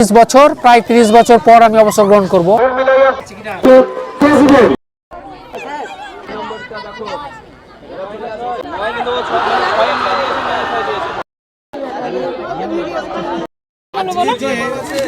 তিরিশ বছর প্রায় তিরিশ বছর পর আমি অবসর গ্রহণ করব।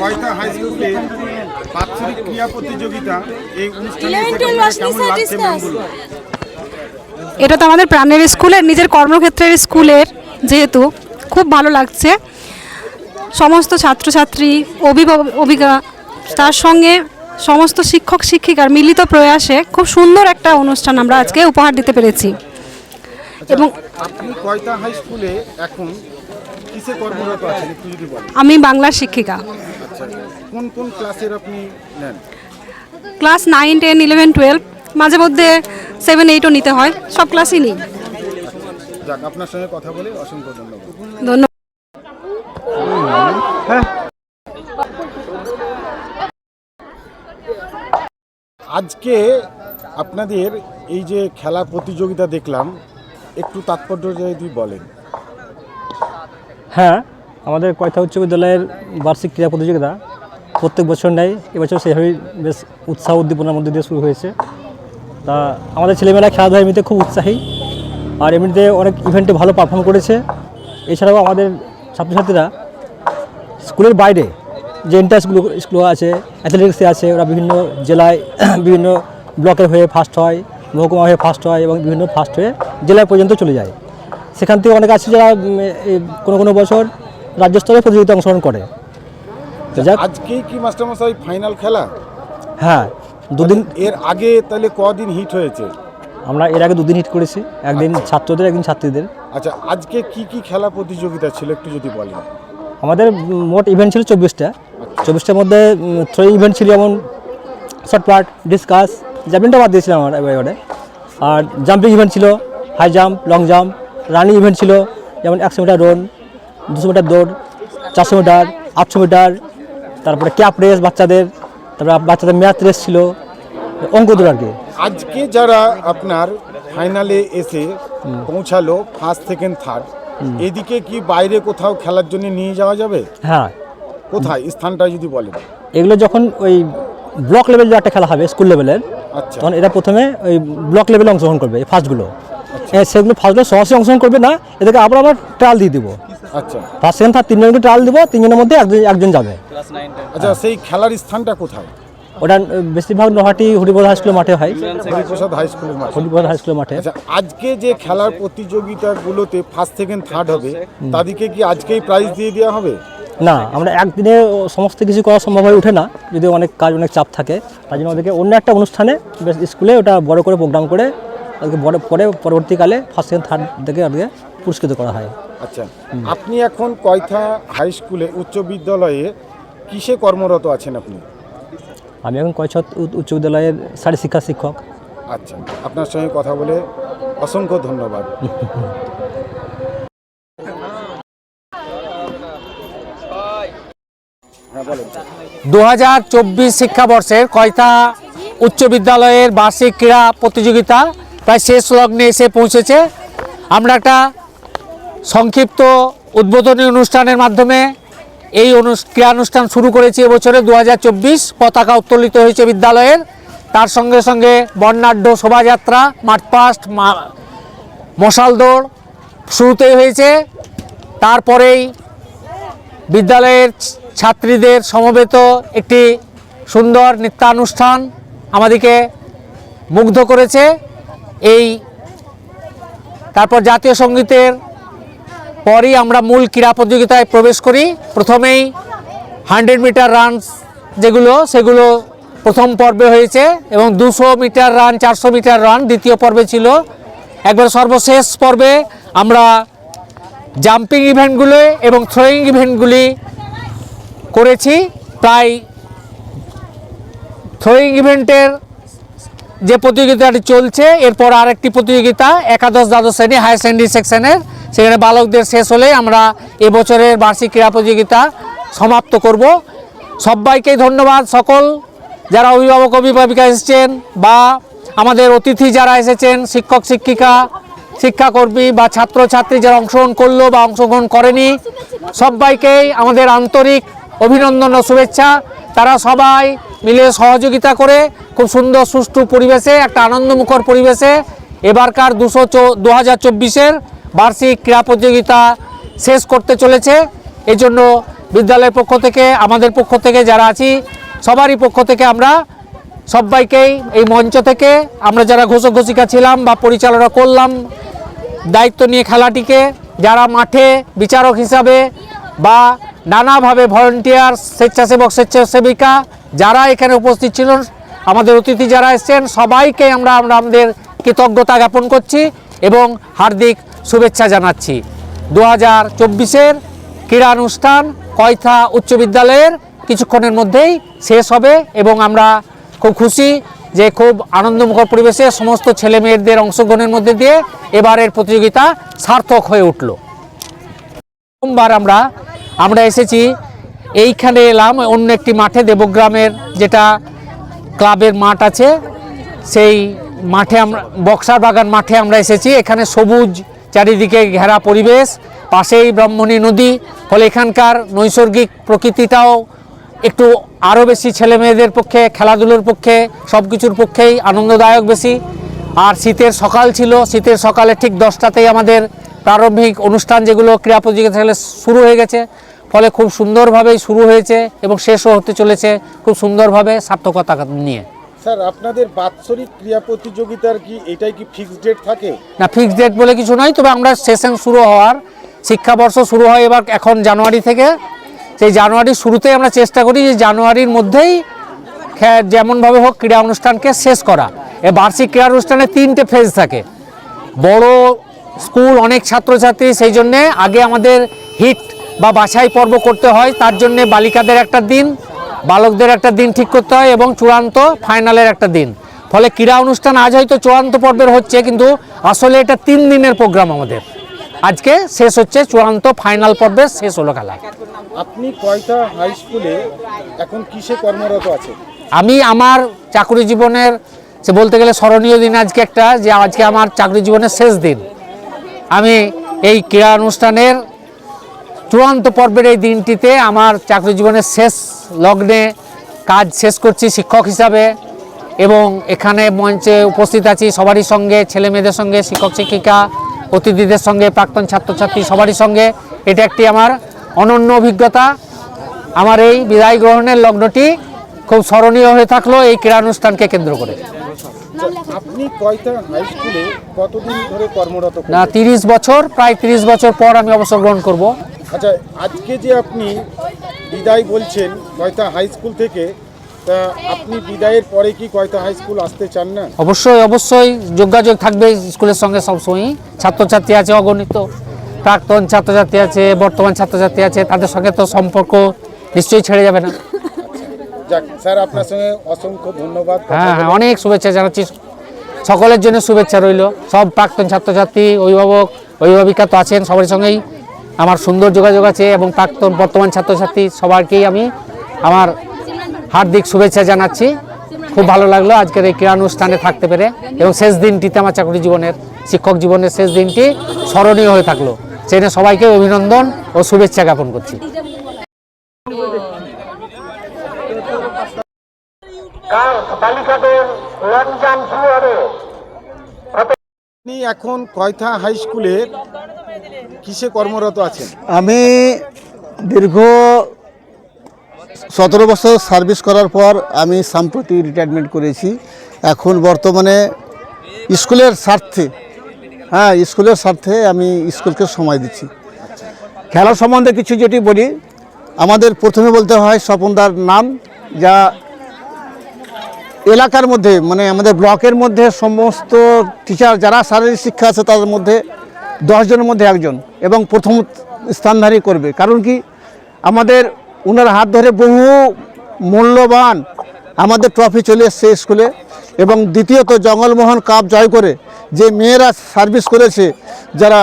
কয়টা হাই স্কুলে বাৎসরিক ক্রীড়া প্রতিযোগিতা এই এটা তো আমাদের প্রাণের স্কুলের নিজের কর্মক্ষেত্রের স্কুলের যেহেতু খুব ভালো লাগছে। সমস্ত ছাত্রছাত্রী অভিভাবক অভিজ্ঞা তার সঙ্গে সমস্ত শিক্ষক শিক্ষিকার মিলিত প্রয়াসে খুব সুন্দর একটা অনুষ্ঠান আমরা আজকে উপহার দিতে পেরেছি। এবং হাই স্কুলে এখন কিসে কর্মরত আছেন একটু যদি বলেন? আমি বাংলার শিক্ষিকা। আচ্ছা কোন কোন ক্লাসের আপনি নেন? Class nine ten eleven twelve মাঝে মধ্যে সেভেন এইটও নিতে হয় সব ক্লাসই নিই। যাক আপনার সঙ্গে কথা বলে অসংখ্য ধন্যবাদ। ধন্যবাদ। আজকে আপনাদের এই যে খেলা প্রতিযোগিতা দেখলাম, একটু তাৎপর্য যদি বলেন। হ্যাঁ আমাদের কয়থা উচ্চ বিদ্যালয়ের বার্ষিক ক্রীড়া প্রতিযোগিতা প্রত্যেক বছর নেয়। এবছর সেভাবেই বেশ উৎসাহ উদ্দীপনার মধ্যে দিয়ে শুরু হয়েছে। তা আমাদের ছেলেমেয়েরা খেলাধুলা এমনিতে খুব উৎসাহী, আর এমনিতে অনেক ইভেন্টে ভালো পারফর্ম করেছে। এছাড়াও আমাদের ছাত্রছাত্রীরা স্কুলের বাইরে যে ইন্টারেস্টগুলো স্কুল আছে অ্যাথলেটিক্সে আছে ওরা বিভিন্ন জেলায় বিভিন্ন ব্লকের হয়ে ফার্স্ট হয় মহকুমা হয়ে ফার্স্ট হয় এবং বিভিন্ন ফার্স্ট হয়ে জেলা পর্যন্ত চলে যায়। সেখান থেকে অনেক আছে যারা কোনো কোনো বছর রাজ্য স্তরে প্রতিযোগিতা অংশগ্রহণ করে। আজকেই কি মাস্টারমশাই ফাইনাল খেলা? হ্যাঁ দুদিন এর আগে তাহলে কদিন হিট হয়েছে? আমরা এর আগে দুদিন হিট করেছি একদিন ছাত্রদের একদিন ছাত্রীদের। আচ্ছা আজকে কি কি খেলা প্রতিযোগিতা ছিল একটু যদি বলেন? আমাদের মোট ইভেন্ট ছিল চব্বিশটা। চব্বিশটার মধ্যে থ্রো ইভেন্ট ছিল যেমন শর্ট পার্ট ডিসকাস জ্যাভলিনটা বাদ দিয়েছিলাম আমার এবারে আর জাম্পিং ইভেন্ট ছিল high jump long jump running event ছিল যেমন একশো মিটার রন দুশো মিটার দৌড় চারশো মিটার আটশো মিটার তারপরে ক্যাপ রেস বাচ্চাদের তারপরে বাচ্চাদের ম্যাথ রেস ছিল অঙ্ক দৌড় আর কি। আজকে যারা আপনার ফাইনালে এসে পৌঁছালো ফার্স্ট সেকেন্ড থার্ড এদিকে কি বাইরে কোথাও খেলার জন্য নিয়ে যাওয়া যাবে? হ্যাঁ। কোথায়? স্থানটা যদি বলেন এগুলো যখন ওই ব্লক লেভেল যে একটা খেলা হবে স্কুল লেভেলের আচ্ছা। তখন এরা প্রথমে ওই ব্লক লেভেলে অংশগ্রহণ করবে এই ফার্স্টগুলো হ্যাঁ সেগুলো ফার্স্টগুলো সরাসরি অংশগ্রহণ করবে না এদেরকে আবার আবার ট্রায়াল দিয়ে দিব। আচ্ছা। ফার্স্ট সেকেন্ড থার্ড তিনজনকে ট্রায়াল দিব তিনজনের মধ্যে একজন একজন যাবে। আচ্ছা সেই খেলার স্থানটা কোথায়? ওটা বেশিরভাগ নহাটি হরিবোধ হাই স্কুলের মাঠে হয়। হরিপ্রসাদ হাই স্কুলের মাঠে। হরিবোধ হাই স্কুলের মাঠে। আচ্ছা আজকে যে খেলার প্রতিযোগিতাগুলোতে ফার্স্ট সেকেন্ড থার্ড হবে তাদেরকে কি আজকেই প্রাইজ দিয়ে দেওয়া হবে? না আমরা একদিনে ও সমস্ত কিছু করা সম্ভব হয়ে ওঠে না যদি অনেক কাজ অনেক চাপ থাকে। তাই জন্য ওদেরকে অন্য একটা অনুষ্ঠানে বেশ স্কুলে ওটা বড় করে প্রোগ্রাম করে ওদেরকে বড় পরে পরবর্তীকালে ফার্স্ট সেকেন্ড থার্ড থেকে ওদেরকে পুরস্কৃত করা হয়। আচ্ছা আপনি এখন কয়থা হাই স্কুলে উচ্চ বিদ্যালয়ে কিসে কর্মরত আছেন আপনি? আমি এখন কয়ছত উচ্চ বিদ্যালয়ের শারীর শিক্ষা শিক্ষক। আচ্ছা আপনার সঙ্গে কথা বলে অসংখ্য ধন্যবাদ। হ্যাঁ দু হাজার চব্বিশ শিক্ষাবর্ষের কয়থা উচ্চ বিদ্যালয়ের বার্ষিক ক্রীড়া প্রতিযোগিতা প্রায় শেষ লগ্নে এসে পৌঁছেছে? আমরা একটা সংক্ষিপ্ত উদ্বোধনী অনুষ্ঠানের মাধ্যমে এই অনুষ্ঠান শুরু করেছি এবছরে দু হাজার চব্বিশ। পতাকা উত্তোলিত হয়েছে বিদ্যালয়ের। তার সঙ্গে সঙ্গে বর্ণাঢ্য শোভাযাত্রা মার্চপাস্ট মা- মশাল দৌড় শুরুতেই হয়েছে। তারপরেই বিদ্যালয়ের ছাত্রীদের সমবেত একটি সুন্দর নৃত্যানুষ্ঠান আমাদেরকে মুগ্ধ করেছে। এই, তারপর জাতীয় সঙ্গীতের পরই আমরা মূল ক্রীড়া প্রতিযোগিতায় প্রবেশ করি। প্রথমেই হান্ড্রেড মিটার রান যেগুলো, সেগুলো প্রথম পর্বে হয়েছে এবং দুশো মিটার রান, চারশো মিটার রান দ্বিতীয় পর্বে ছিল। একবার সর্বশেষ পর্বে আমরা জাম্পিং ইভেন্টগুলো এবং থ্রোয়িং ইভেন্টগুলি করেছি। প্রায় থ্রোয়িং ইভেন্টের যে প্রতিযোগিতাটি চলছে, এরপর আরেকটি প্রতিযোগিতা, একাদশ দ্বাদশ শ্রেণি হায়ার সেকেন্ডারি সেকশনের সেখানে বালকদের শেষ হলে আমরা এবছরের বার্ষিক ক্রীড়া প্রতিযোগিতা সমাপ্ত করব। সবাইকে ধন্যবাদ সকল, যারা অভিভাবক, অভিভাবিকা এসেছেন বা আমাদের অতিথি যারা এসেছেন, শিক্ষক, শিক্ষিকা, শিক্ষাকর্মী বা ছাত্রছাত্রী যারা অংশগ্রহণ করল বা অংশগ্রহণ করেনি সবাইকেই আমাদের আন্তরিক অভিনন্দন ও শুভেচ্ছা। তারা সবাই মিলে সহযোগিতা করে খুব সুন্দর, সুষ্ঠু পরিবেশে, একটা আনন্দমুখর পরিবেশে এবারকার দুশো চো দু হাজার চব্বিশের বার্ষিক ক্রীড়া প্রতিযোগিতা শেষ করতে চলেছে। এই জন্য বিদ্যালয়ের পক্ষ থেকে, আমাদের পক্ষ থেকে যারা আছি, সবারই পক্ষ থেকে আমরা সবাইকেই এই মঞ্চ থেকে, আমরা যারা ঘোষক ঘোষিকা ছিলাম বা পরিচালনা করলাম, দায়িত্ব নিয়ে খেলাটিকে, যারা মাঠে বিচারক হিসাবে বা নানাভাবে ভলেন্টিয়ার, স্বেচ্ছাসেবক, স্বেচ্ছাসেবিকা যারা এখানে উপস্থিত ছিলেন, আমাদের অতিথি যারা এসেছেন, সবাইকে আমরা আমরা আমাদের কৃতজ্ঞতা জ্ঞাপন করছি এবং হার্দিক শুভেচ্ছা জানাচ্ছি। দু হাজার চব্বিশের ক্রীড়া অনুষ্ঠান কয়থা উচ্চ বিদ্যালয়ের কিছুক্ষণের মধ্যেই শেষ হবে এবং আমরা খুব খুশি যে খুব আনন্দমুখর পরিবেশে সমস্ত ছেলে মেয়েদের অংশগ্রহণের মধ্যে দিয়ে এবারের প্রতিযোগিতা সার্থক হয়ে উঠল। সোমবার আমরা আমরা এসেছি। এইখানে এলাম, অন্য একটি মাঠে, দেবগ্রামের যেটা ক্লাবের মাঠ আছে, সেই মাঠে আমরা বক্সার বাগান মাঠে আমরা এসেছি। এখানে সবুজ চারিদিকে ঘেরা পরিবেশ, পাশেই ব্রাহ্মণী নদী, ফলে এখানকার নৈসর্গিক প্রকৃতিটাও একটু আরও বেশি ছেলে মেয়েদের পক্ষে, খেলাধুলোর পক্ষে সব কিছুর পক্ষেই আনন্দদায়ক বেশি। আর শীতের সকাল ছিল, শীতের সকালে ঠিক দশটাতেই আমাদের প্রারম্ভিক অনুষ্ঠান যেগুলো ক্রীড়া প্রতিযোগিতা সেগুলো শুরু হয়ে গেছে ফলে খুব সুন্দরভাবেই শুরু হয়েছে এবং শেষও হতে চলেছে খুব সুন্দরভাবে সার্থকতা নিয়ে। স্যার আপনাদের বাৎসরিক ক্রীড়া প্রতিযোগিতার কি এটাই কি ফিক্সড ডেট থাকে? না ফিক্সড ডেট বলে কিছু নয় তবে আমরা সেশন শুরু হওয়ার শিক্ষাবর্ষ শুরু হয় এবার এখন জানুয়ারি থেকে। সেই জানুয়ারির শুরুতেই আমরা চেষ্টা করি যে জানুয়ারির মধ্যেই যেমনভাবে হোক ক্রীড়া অনুষ্ঠানকে শেষ করা। এ বার্ষিক ক্রীড়া অনুষ্ঠানে তিনটে ফেজ থাকে। বড় স্কুল অনেক ছাত্রছাত্রী সেই জন্যে আগে আমাদের হিট বা বাছাই পর্ব করতে হয়। তার জন্যে বালিকাদের একটা দিন বালকদের একটা দিন ঠিক করতে হয় এবং চূড়ান্ত ফাইনালের একটা দিন। ফলে ক্রীড়া অনুষ্ঠান আজ হয়তো চূড়ান্ত পর্বের হচ্ছে কিন্তু আসলে এটা তিন দিনের প্রোগ্রাম আমাদের। আজকে শেষ হচ্ছে চূড়ান্ত ফাইনাল পর্বের শেষ হলো খেলা। আপনি কয়টা হাই স্কুলে এখন কিসে কর্মরত আছেন? আমি আমার চাকরি জীবনের সে বলতে গেলে স্মরণীয় দিন আজকে একটা যে আজকে আমার চাকরি জীবনের শেষ দিন। আমি এই ক্রীড়া অনুষ্ঠানের চূড়ান্ত পর্বের এই দিনটিতে আমার চাকরি জীবনের শেষ লগ্নে কাজ শেষ করছি শিক্ষক হিসাবে এবং এখানে মঞ্চে উপস্থিত আছি সবারই সঙ্গে, ছেলে মেয়েদের সঙ্গে, শিক্ষক, শিক্ষিকা, অতিথিদের সঙ্গে, প্রাক্তন ছাত্রছাত্রী সবারই সঙ্গে। এটা একটি আমার অনন্য অভিজ্ঞতা। আমার এই বিদায় গ্রহণের লগ্নটি খুব স্মরণীয় হয়ে থাকল এই ক্রীড়া অনুষ্ঠানকে কেন্দ্র করে। আপনি কয়টা হাই স্কুলে কতদিন ধরে কর্মরত না? তিরিশ বছর প্রায় তিরিশ বছর পর আমি অবসর গ্রহণ করব। আচ্ছা আজকে যে আপনি বিদায় বলছেন কয়টা হাই স্কুল থেকে তা আপনি বিদায়ের পরে কি কয়টা হাই স্কুল আসতে চান না? অবশ্যই অবশ্যই যোগাযোগ থাকবে স্কুলের সঙ্গে সবসময়ই। ছাত্রছাত্রী আছে অগণিত। প্রাক্তন ছাত্রছাত্রী আছে বর্তমান ছাত্রছাত্রী আছে তাদের সঙ্গে তো সম্পর্ক নিশ্চয়ই ছেড়ে যাবে না। যাক স্যার আপনার সঙ্গে অসংখ্য ধন্যবাদ হ্যাঁ হ্যাঁ অনেক শুভেচ্ছা জানাচ্ছি। সকলের জন্য শুভেচ্ছা রইল। সব প্রাক্তন ছাত্রছাত্রী অভিভাবক অভিভাবিকা তো আছেন সবার সঙ্গেই আমার সুন্দর যোগাযোগ আছে এবং প্রাক্তন বর্তমান ছাত্রছাত্রী সবাইকেই আমি আমার হার্দিক শুভেচ্ছা জানাচ্ছি। খুব ভালো লাগল আজকের এই ক্রীড়া অনুষ্ঠানে থাকতে পেরে এবং শেষ দিনটিতে আমার চাকরি জীবনের শিক্ষক জীবনের শেষ দিনটি স্মরণীয় হয়ে থাকল। সেই সবাইকে অভিনন্দন ও শুভেচ্ছা জ্ঞাপন করছি। আপনি এখন কয়থা হাই স্কুলে কিসে কর্মরত আছেন? আমি দীর্ঘ সতেরো বছর সার্ভিস করার পর আমি সাম্প্রতি রিটায়ারমেন্ট করেছি। এখন বর্তমানে স্কুলের স্বার্থে হ্যাঁ স্কুলের স্বার্থে আমি স্কুলকে সময় দিচ্ছি। খেলা সম্বন্ধে কিছু যেটি বলি আমাদের প্রথমে বলতে হয় স্বপনদার নাম যা এলাকার মধ্যে মানে আমাদের ব্লকের মধ্যে সমস্ত টিচার যারা শারীরিক শিক্ষা আছে তাদের মধ্যে দশজনের মধ্যে একজন এবং প্রথম স্থানধারী করবে। কারণ কি? আমাদের ওনার হাত ধরে বহু মূল্যবান আমাদের ট্রফি চলে এসছে স্কুলে এবং দ্বিতীয়ত জঙ্গলমোহন কাপ জয় করে যে মেয়েরা সার্ভিস করেছে, যারা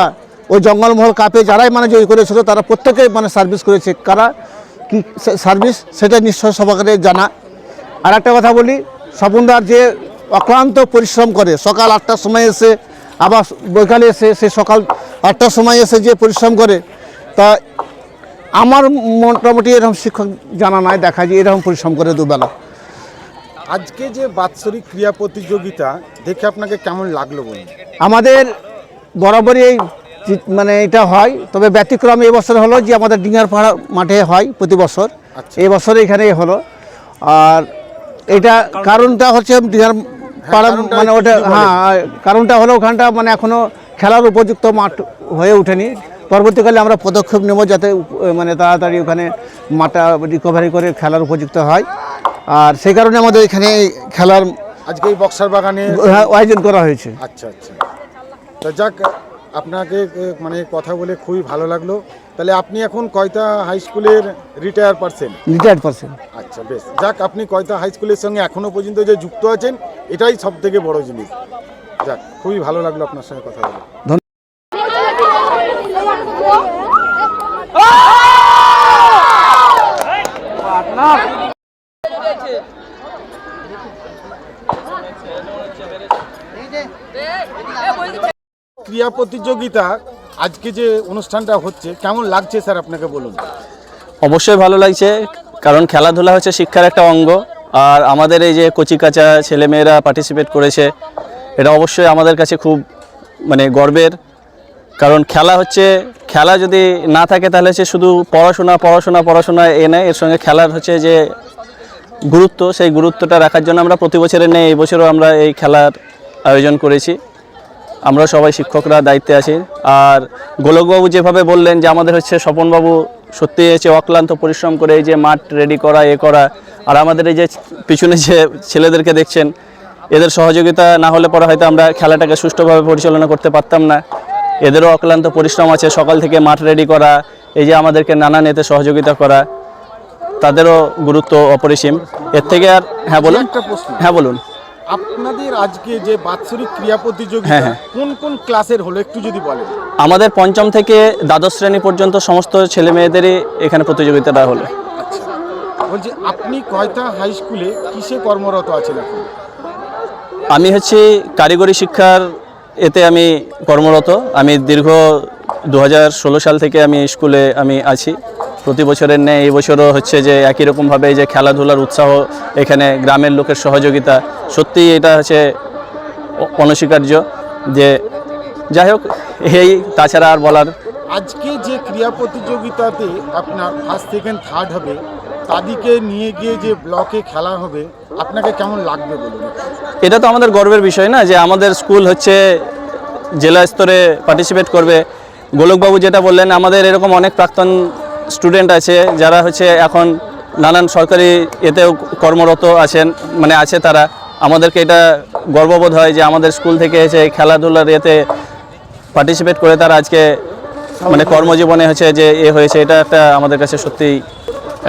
ওই জঙ্গলমহল কাপে যারাই মানে জয় করেছিল, তারা প্রত্যেকে মানে সার্ভিস করেছে। কারা কি সার্ভিস সেটা নিশ্চয় সবাইকে জানা। আর একটা কথা বলি স্বপনদার যে অক্লান্ত পরিশ্রম করে সকাল আটটার সময় এসে আবার বৈকালে এসে সে সকাল আটটার সময় এসে যে পরিশ্রম করে তা আমার মোটামুটি এরকম শিক্ষক জানা নাই দেখা যায় এরকম পরিশ্রম করে দুবেলা। আজকে যে বাৎসরিক ক্রিয়া প্রতিযোগিতা দেখে আপনাকে কেমন লাগল বলুন? আমাদের বরাবরই এই মানে এটা হয় তবে ব্যতিক্রম এবছর হলো যে আমাদের ডিঙ্গার পাড়া মাঠে হয় প্রতি বছর। আচ্ছা। এই বছর এখানেই হলো। আর এটা কারণটা হচ্ছে পাড়া মানে ওটা হ্যাঁ কারণটা হলো ওখানটা মানে এখনও খেলার উপযুক্ত মাঠ হয়ে ওঠেনি। পরবর্তীকালে আমরা পদক্ষেপ নেব যাতে মানে তাড়াতাড়ি ওখানে মাঠটা রিকভারি করে খেলার উপযুক্ত হয়। আর সেই কারণে আমাদের এখানে খেলার আজকে এই বক্সার বাগানে হ্যাঁ, আয়োজন করা হয়েছে। আচ্ছা আচ্ছা। তা যাক আপনাকে মানে কথা বলে খুবই ভালো লাগল। তাহলে আপনি এখন কয়টা হাই স্কুলের রিটায়ার পারসেন রিটায়ার্ড পার্সেন্ট আচ্ছা বেশ। যাক আপনি কয়টা হাই স্কুলের সঙ্গে এখনও পর্যন্ত যে যুক্ত আছেন এটাই সব থেকে বড় জিনিস। যাক খুবই ভালো লাগল আপনার সঙ্গে কথা বলে। ক্রিয়া প্রতিযোগিতা আজকে যে অনুষ্ঠানটা হচ্ছে, কেমন লাগছে স্যার আপনাকে বলুন? অবশ্যই ভালো লাগছে, কারণ খেলাধুলা হচ্ছে শিক্ষার একটা অঙ্গ, আর আমাদের এই যে কচিকাচা ছেলেমেয়েরা পার্টিসিপেট করেছে, এটা অবশ্যই আমাদের কাছে খুব মানে গর্বের, কারণ খেলা হচ্ছে, খেলা যদি না থাকে তাহলে হচ্ছে শুধু পড়াশোনা পড়াশোনা পড়াশোনা এ নেয়, এর সঙ্গে খেলার হচ্ছে যে গুরুত্ব, সেই গুরুত্বটা রাখার জন্য আমরা প্রতি বছরের নেই, এই বছরও আমরা এই খেলার আয়োজন করেছি। আমরা সবাই শিক্ষকরা দায়িত্বে আছি। আর গোলকবাবু যেভাবে বললেন যে আমাদের হচ্ছে স্বপনবাবু সত্যি হচ্ছে অক্লান্ত পরিশ্রম করে এই যে মাঠ রেডি করা এ করা আর আমাদের এই যে পিছনে যে ছেলেদেরকে দেখছেন এদের সহযোগিতা না হলে পরে হয়তো আমরা খেলাটাকে সুষ্ঠুভাবে পরিচালনা করতে পারতাম না। এদেরও অক্লান্ত পরিশ্রম আছে সকাল থেকে মাঠ রেডি করা এই যে আমাদেরকে নানান এতে সহযোগিতা করা তাদেরও গুরুত্ব অপরিসীম। এর থেকে আর হ্যাঁ বলুন। হ্যাঁ বলুন। আপনাদের আজকে যে বাৎসরিক ক্রিয়া প্রতিযোগিতা হ্যাঁ, হ্যাঁ। কোন কোন ক্লাসের হলো? একটু যদি বলেন। আমাদের পঞ্চম থেকে দ্বাদশ শ্রেণি পর্যন্ত সমস্ত ছেলে মেয়েদেরই এখানে প্রতিযোগিতাটা হলো। বলছি আপনি কয়টা হাই স্কুলে কিসে কর্মরত আছেন এখন? আমি হচ্ছে কারিগরি শিক্ষার এতে আমি কর্মরত। আমি দীর্ঘ দু হাজার ষোলো সাল থেকে আমি স্কুলে আমি আছি। প্রতি বছরের ন্যায় এই বছরও হচ্ছে যে একই রকমভাবে এই যে খেলাধুলার উৎসাহ এখানে গ্রামের লোকের সহযোগিতা সত্যি এটা হচ্ছে অনস্বীকার্য যে যাই হোক এই তাছাড়া আর বলার আজকে যে ক্রিয়া প্রতিযোগিতাতে আপনার ফার্স্ট সেকেন্ড থার্ড হবে তাদেরকে নিয়ে গিয়ে যে ব্লকে খেলা হবে আপনাকে কেমন লাগবে বলুন? এটা তো আমাদের গর্বের বিষয় না যে আমাদের স্কুল হচ্ছে জেলা স্তরে পার্টিসিপেট করবে। গোলকবাবু যেটা বললেন আমাদের এরকম অনেক প্রাক্তন স্টুডেন্ট আছে যারা হচ্ছে এখন নানান সরকারি এতেও কর্মরত আছেন মানে আছে তারা। আমাদেরকে এটা গর্ববোধ হয় যে আমাদের স্কুল থেকে এসে খেলাধুলার এতে পার্টিসিপেট করে তারা আজকে মানে কর্মজীবনে হচ্ছে যে এ হয়েছে এটা একটা আমাদের কাছে সত্যিই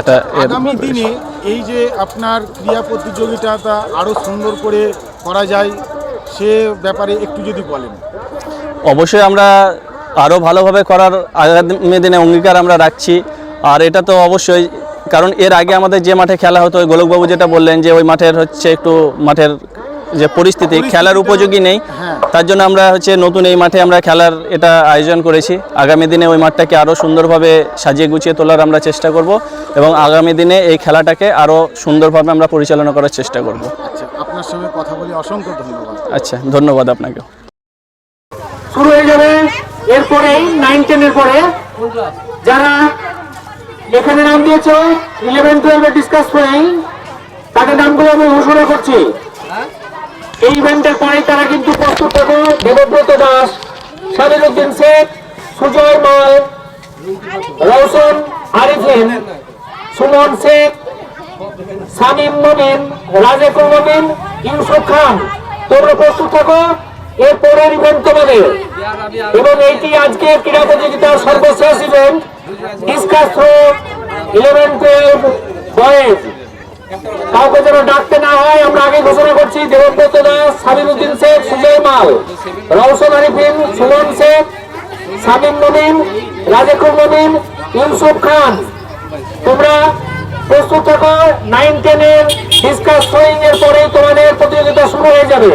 একটা আগামী দিনে এই যে আপনার ক্রিয়া প্রতিযোগিতাটা আরও সুন্দর করে করা যায় সে ব্যাপারে একটু যদি বলেন। অবশ্যই আমরা আরও ভালোভাবে করার আগামী দিনে অঙ্গীকার আমরা রাখছি। আর এটা তো অবশ্যই কারণ এর আগে আমাদের যে মাঠে খেলা হতো ওই গোলকবাবু যেটা বললেন যে ওই মাঠের হচ্ছে একটু মাঠের যে পরিস্থিতি খেলার উপযোগী নেই। হ্যাঁ। তার জন্য আমরা হচ্ছে নতুন এই মাঠে আমরা খেলার এটা আয়োজন করেছি। আগামী দিনে ওই মাঠটাকে আরও সুন্দরভাবে সাজিয়ে গুছিয়ে তোলার আমরা চেষ্টা করব এবং আগামী দিনে এই খেলাটাকে আরও সুন্দরভাবে আমরা পরিচালনা করার চেষ্টা করব। আচ্ছা আপনার সঙ্গে কথা বলে অসংখ্য ধন্যবাদ। আচ্ছা ধন্যবাদ আপনাকে শুরু হয়ে যাবে। এরপরেই নাইন টেনের পরে যারা এখানে নাম দিয়েছ ইলেভেন টুয়েলভে ডিসকাস করেই তাদের নামগুলো আমি ঘোষণা করছি। এই ইভেন্টের পরেই তারা কিন্তু প্রস্তুত থাকো। দেবব্রত দাস সাবির উদ্দিন শেখ, সুজয় মাল রৌশন আরিফিন সুমন শেখ সামিম মমিন, রাজেকুল মমিন, ইউসুফ খান। তোমরা প্রস্তুত থাকো। এর পরের ইভেন্ট তোমাদের এবং এইটি আজকে ক্রীড়া প্রতিযোগিতার সর্বশেষ event discus throw eleven twelve boys কাউকে যেন ডাকতে না হয়, আমরা আগে ঘোষণা করছি দেবব্রত দাস সাবিরুদ্দিন শেখ, সুজয় মাল, রওশন আরিফিন, সুমন শেখ সামিম মমিন রাজেকুল মমিন ইউসুফ খান। তোমরা প্রস্তুত থাকো নাইন টেনের ডিসকাস থ্রোয়িং এর পরেই তোমাদের প্রতিযোগিতা শুরু হয়ে যাবে।